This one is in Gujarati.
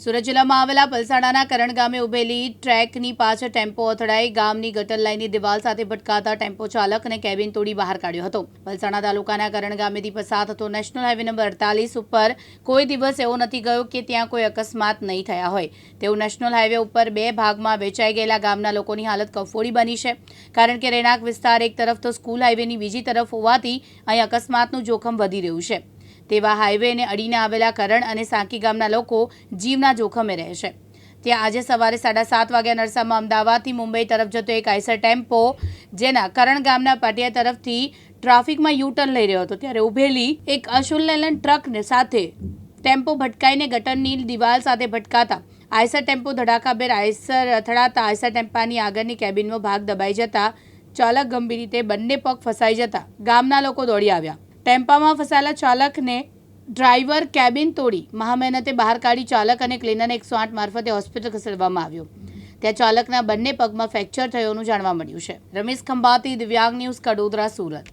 સુરત જિલ્લામાં આવેલા પલસાણાના કરણ ગામે ઉભેલી ટ્રેકની પાછળ ટેમ્પો અથડાઈ ગામની ગટર લાઈનની દિવાલ સાથે ભટકાતા ટેમ્પો ચાલક અને કેબિન તોડી બહાર કાઢ્યો હતો. પલસાણા તાલુકાના કરણ ગામેથી પસાર થતો નેશનલ હાઈવે નંબર અડતાલીસ ઉપર કોઈ દિવસ એવો નથી ગયો કે ત્યાં કોઈ અકસ્માત નહીં થયા હોય. તેવું નેશનલ હાઈવે ઉપર બે ભાગમાં વેચાઈ ગયેલા ગામના લોકોની હાલત કફોડી બની છે. કારણ કે રહેણાંક વિસ્તાર એક તરફ તો સ્કૂલ હાઈવેની બીજી તરફ હોવાથી અહીં અકસ્માતનું જોખમ વધી રહ્યું છે. તેવા હાઈવેને અડીને આવેલા કરણ અને સાંકી ગામના લોકો જીવના જોખમે રહે છે. ત્યાં આજે સવારે સાડા સાત વાગ્યા નરસામાં અમદાવાદથી મુંબઈ તરફ જતો એક આઈસર ટેમ્પો, જેના કરણ ગામના પાટિયા તરફથી ટ્રાફિકમાં યુટર્ન લઈ રહ્યો હતો, ત્યારે ઉભેલી એક અશુલ ટ્રકને સાથે ટેમ્પો ભટકાઈને ગટરની દિવાલ સાથે ભટકાતા આઈસર ટેમ્પો ધડાકાબેર આઈસર અથડાતા આઈસર ટેમ્પાની આગળની કેબિનનો ભાગ દબાઈ જતા ચાલક ગંભીર રીતે બંને પગ ફસાઈ જતા ગામના લોકો દોડી આવ્યા. ટેમ્પામાં ફસાયેલા ચાલકને ડ્રાઈવર કેબિન તોડી મહામહેનતે બહાર કાઢી ચાલક અને ક્લીનરને એકસો આઠ મારફતે હોસ્પિટલ ખસેડવામાં આવ્યો. ત્યાં ચાલકના બંને પગમાં ફ્રેક્ચર થયોનું જાણવા મળ્યું છે. રમેશ ખંભાતી, દિવ્યાંગ ન્યૂઝ, કડોદરા, સુરત.